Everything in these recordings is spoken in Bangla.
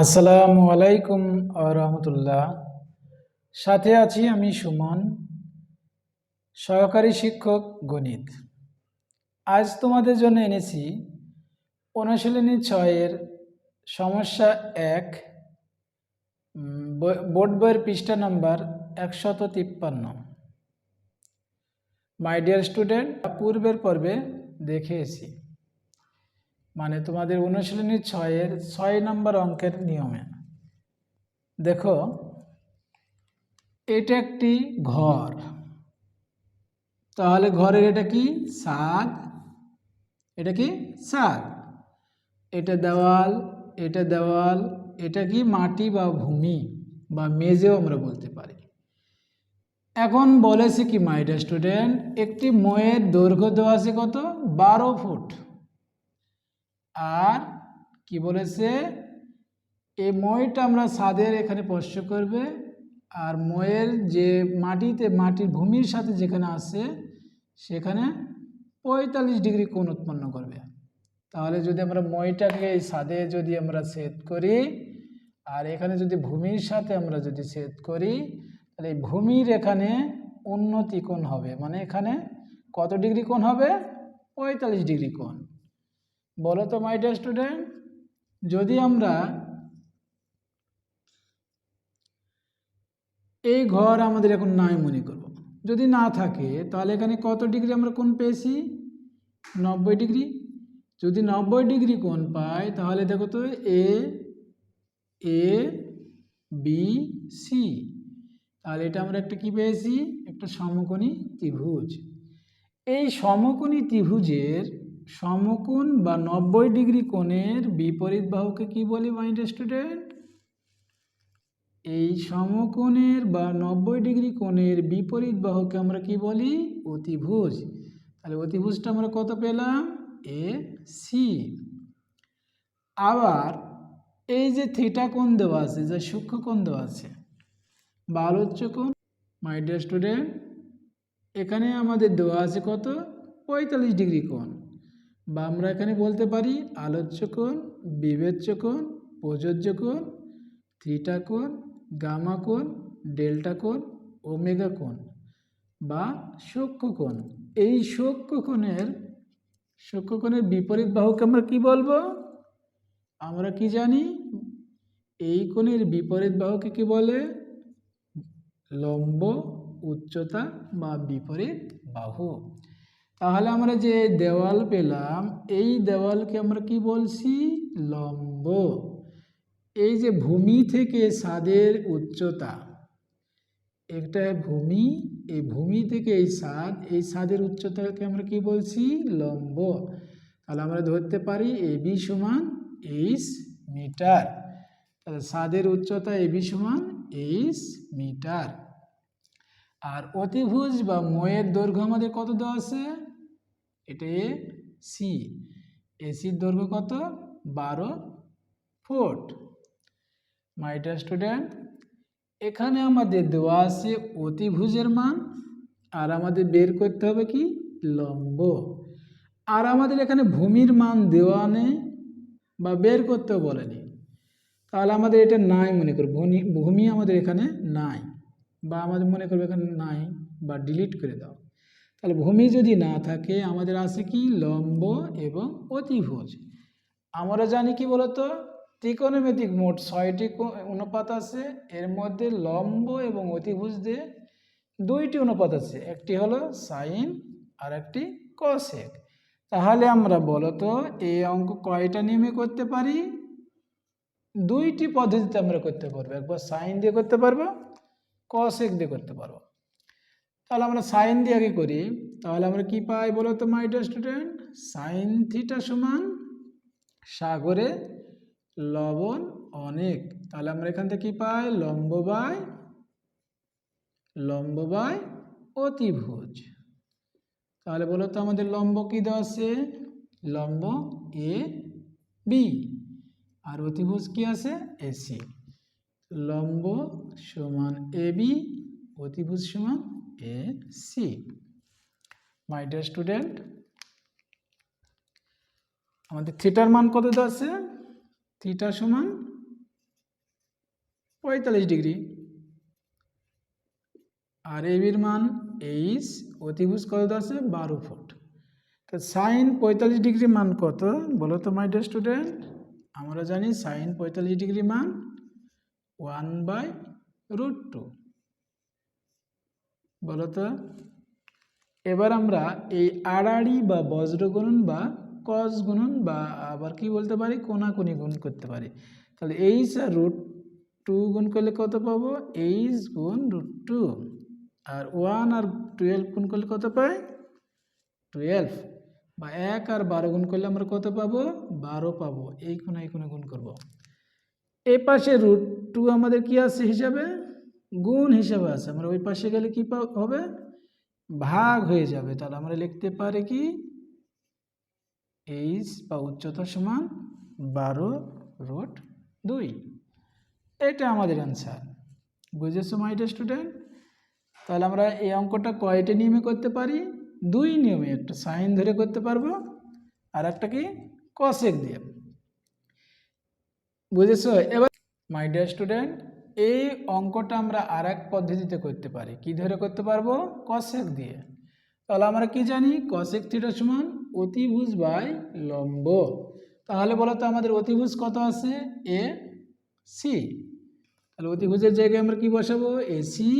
আসসালামু আলাইকুম রহমতুল্লাহ। সাথে আছি আমি সুমন, সহকারী শিক্ষক গণিত। আজ তোমাদের জন্য এনেছি অনুশীলনী ছয়ের সমস্যা এক বোর্ড বইয়ের পৃষ্ঠা নাম্বার একশত তিপ্পান্ন। মাই ডিয়ার স্টুডেন্ট পূর্বের পর্বে দেখেছি। মানে তোমাদের অনুশীলনী ছয়ের, ছয় নম্বর অঙ্কের নিয়মে। দেখো, এটা একটি ঘর। তাহলে ঘরের এটা কি? ছাদ এটা কি? ছাদ এটা দেওয়াল এটা দেওয়াল, এটা কি? মাটি বা ভূমি বা মেজেও আমরা বলতে পারি। এখন বলেছে কি মাইডা স্টুডেন্ট একটি ময়ের দৈর্ঘ্য দেওয়া আছে কত? বারো ফুট। আর কি বলেছে? এই ময়টা আমরা ছাদের এখানে স্পর্শ করবে। আর ময়ের যে মাটিতে, মাটির ভূমির সাথে যেখানে আছে, সেখানে পঁয়তাল্লিশ ডিগ্রি কোণ উৎপন্ন করবে। তাহলে যদি আমরা ময়টাকে এই ছাদে যদি আমরা সেদ করি, আর এখানে যদি ভূমির সাথে আমরা যদি ছেদ করি, তাহলে এই ভূমির এখানে উন্নতি কোণ হবে। মানে এখানে কত ডিগ্রি কোণ হবে? পঁয়তাল্লিশ ডিগ্রি কোণ। বলো তো মাই ডিয়ার স্টুডেন্ট যদি আমরা এই ঘর আমাদের এখন নাই মনে করব, যদি না থাকে, তাহলে এখানে কত ডিগ্রি আমরা কোন পেয়েছি? নব্বই ডিগ্রি। যদি নব্বই ডিগ্রি কোণ পাই, তাহলে দেখো তো এ এ বি সি তাহলে এটা আমরা একটা কি পেয়েছি? একটা সমকোণী ত্রিভুজ। এই সমকোণী ত্রিভুজের সমকোণ বা নব্বই ডিগ্রি কোণের বিপরীত বাহুকে কি বলি মাইন্ড স্টুডেন্ট এই সমকোণের বা নব্বই ডিগ্রি কোণের বিপরীত বাহুকে আমরা কি বলি? অতিভুজ। তাহলে অতিভুজটা আমরা কত পেলাম? A, C. আবার এই যে থিটা কোণ দেওয়া আছে, যে সূক্ষ্ম কোণ দেওয়া আছে বা আলোচ্য কোণ মাই ডিয়ার স্টুডেন্ট এখানে আমাদের দেওয়া আছে কত? পঁয়তাল্লিশ ডিগ্রি কোণ। বা আমরা এখানে বলতে পারি আলোচ্য কোণ, বিবেচ্য কোণ, প্রযোজ্য কোণ, থিটা কোণ, গামা কোণ, ডেল্টা কোণ, ওমেগা কোণ বা কোণ। এই কোণের কোণের বিপরীত বাহুকে আমরা কি বলব? আমরা কি জানি? এই কোণের বিপরীত বাহুকে কি বলে? লম্ব, উচ্চতা বা বিপরীত বাহু। তাহলে আমরা যে দেওয়াল পেলাম, এই দেওয়ালকে আমরা কি বলছি? লম্ব। এই যে ভূমি থেকে ছাদের উচ্চতা, একটা ভূমি, এই ভূমি থেকে এই ছাদ এই ছাদের উচ্চতাকে আমরা কি বলছি? লম্ব। তাহলে আমরা ধরতে পারি এ বি সমান এইচ মিটার। তাহলে ছাদের উচ্চতা এ বি সমান এইচ মিটার। আর অতিভুজ বা ময়ের দৈর্ঘ্য আমাদের কত দেওয়া আছে? এটা এ সি এসির দৈর্ঘ্য কত? বারো ফুট। মাই ডিয়ার স্টুডেন্ট এখানে আমাদের দেওয়া আছে অতিভুজের মান, আর আমাদের বের করতে হবে কি? লম্ব। আর আমাদের এখানে ভূমির মান দেওয়া নেই, বা বের করতেও বলেনি। তাহলে আমাদের এটা নাই মনে করব ভূমি ভূমি আমাদের এখানে নাই, বা আমাদের মনে করব এখানে নাই, বা ডিলিট করে দাও। তাহলে ভূমি যদি না থাকে, আমাদের আছে কি? লম্ব এবং অতিভুজ। আমরা জানি কি বলতো? ত্রিকোণমিতিক মোট ছয়টি অনুপাত আছে। এর মধ্যে লম্ব এবং অতিভুজ দিয়ে দুইটি অনুপাত আছে। একটি হলো সাইন আর একটি কসেক। তাহলে আমরা বলতো, এই অঙ্ক কয়টা নিয়মে করতে পারি? দুইটি পদ্ধতিতে আমরা করতে পারব। একবার সাইন দিয়ে করতে পারব, কসেক দিয়ে করতে পারব। তাহলে আমরা সাইন দিয়ে আগে করি। তাহলে আমরা কি পাই বলো তো মাই স্টুডেন্ট সাইন থিটা সমান সাগরে লবণ অনেক। তাহলে আমরা এখান থেকে কি পাই? লম্ব বাই লম্ব বাই অতিভুজ। তাহলে বলো তো, আমাদের লম্ব কি দেওয়া আছে? লম্ব এ বি। আর অতিভুজ কি আছে? এসি লম্ব সমান এ বি, অতিভুজ সমান A C my dear student আমাদের থিটার মান কত আছে? থিটা সমান পঁয়তাল্লিশ ডিগ্রি। আর এবির মান এইচ অতিভুজ কত আছে? বারো ফুট। তো সাইন পঁয়তাল্লিশ ডিগ্রি মান কত? বলো তো মাই ডিয়ার স্টুডেন্ট আমরা জানি সাইন পঁয়তাল্লিশ ডিগ্রি মান ওয়ান বাই রুট টু বলো তো? এবার আমরা এই আড়াড়ি বা বজ্র গুণন বা কস গুণন বা আবার কি বলতে পারি? কোনা কোনাকুনি গুণ করতে পারি। তাহলে এইচ আর রুট টু গুণ করলে কত পাবো? এইচ গুণ রুট টু আর ওয়ান আর টুয়েলভ গুণ করলে কত পাই? টুয়েলভ বা এক আর বারো গুণ করলে আমরা কত পাবো? বারো পাবো। এই কোণে এই কোণে গুণ করব। এই পাশে রুট টু আমাদের কি আছে হিসাবে? গুণ হিসাবে আছে। আমরা ওই পাশে গেলে কি হবে? ভাগ হয়ে যাবে। তাহলে আমরা লিখতে পারি কি? এইচ বা উচ্চতা সমান বারো রুট দুই। এটা আমাদের অ্যান্সার বুঝেছ মাইটা স্টুডেন্ট তাহলে আমরা এই অঙ্কটা কয়টা নিয়মে করতে পারি? দুই নিয়মে। একটা সাইন ধরে করতে পারব, আর একটা কি? কসেক দিয়ে। বুঝেছ? এবার মাই স্টুডেন্ট এই অঙ্কটা আমরা আর এক পদ্ধতিতে করতে পারি। কি ধরে করতে পারব? কসেক দিয়ে। তাহলে আমরা কি জানি? কসেক থিটা সমান অতিভুজ বাই লম্ব। তাহলে বলো তো আমাদের অতিভুজ কত আছে? এ সি তাহলে অতিভুজের জায়গায় আমরা কি বসাবো? এসি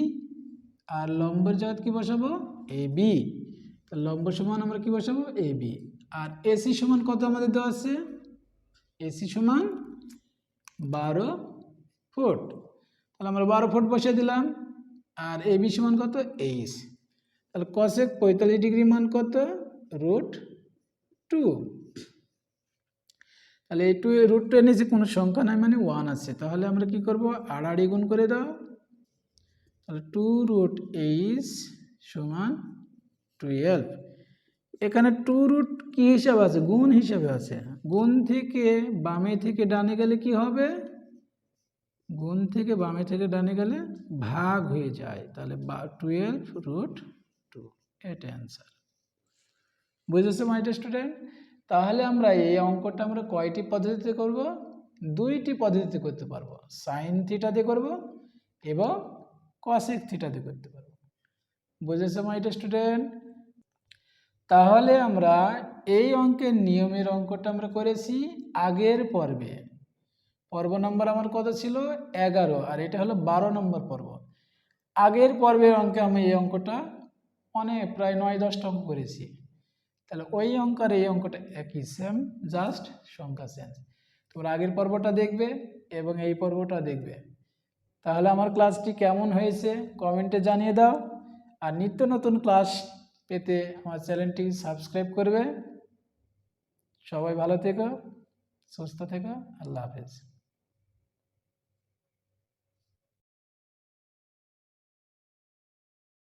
আর লম্বের জায়গায় কি বসাবো? এ বি লম্ব সমান আমরা কি বসাবো? এ বি আর এসি সমান কত আমাদের দেওয়া আছে? এসি সমান বারো ফুট। তাহলে আমরা বারো ফুট বসিয়ে দিলাম, আর এ বি সমান কত? এইচ তাহলে কসেক পঁয়তাল্লিশ ডিগ্রি মান কত? রুট টু তাহলে এই টু রুট টু এর নিচে কোনো সংখ্যা নাই মানে ওয়ান আছে। তাহলে আমরা কি করব? আড়াআড়ি গুণ করে দাও। তাহলে টু রুট এইচ সমান টুয়েলভ এখানে টু রুট কী হিসাবে আছে? গুণ হিসাবে আছে। গুণ থেকে বামে থেকে ডানে গেলে কি হবে? গুণ থেকে বামে থেকে ডানে গেলে ভাগ হয়ে যায়। তাহলে টুয়েলভ রুট টু এটা অ্যান্সার বুঝেছ মাইটা স্টুডেন্ট তাহলে আমরা এই অঙ্কটা আমরা কয়টি পদ্ধতিতে করব? দুইটি পদ্ধতিতে করতে পারব। সাইন থিটা দিয়ে করব এবং কসেক থিটা দিয়ে করতে পারব। বুঝেছ মাইটা স্টুডেন্ট তাহলে আমরা এই অঙ্কের নিয়মের অঙ্কটা আমরা করেছি আগের পর্বে। পর্ব নম্বর আমার কত ছিল? এগারো। আর এটা হলো বারো নম্বর পর্ব। আগের পর্বের অঙ্কে আমি এই অঙ্কটা অনেক, প্রায় নয় দশটা অঙ্ক করেছি। তাহলে ওই অঙ্ক আর এই অঙ্কটা একই সেম জাস্ট সংখ্যা চেঞ্জ তোমরা আগের পর্বটা দেখবে এবং এই পর্বটা দেখবে। তাহলে আমার ক্লাসটি কেমন হয়েছে? কমেন্টে জানিয়ে দাও। আর নিত্য নতুন ক্লাস পেতে আমার চ্যানেলটি সাবস্ক্রাইব করবে। সবাই ভালো থেকো, সুস্থ থেকো, আল্লাহ হাফেজ।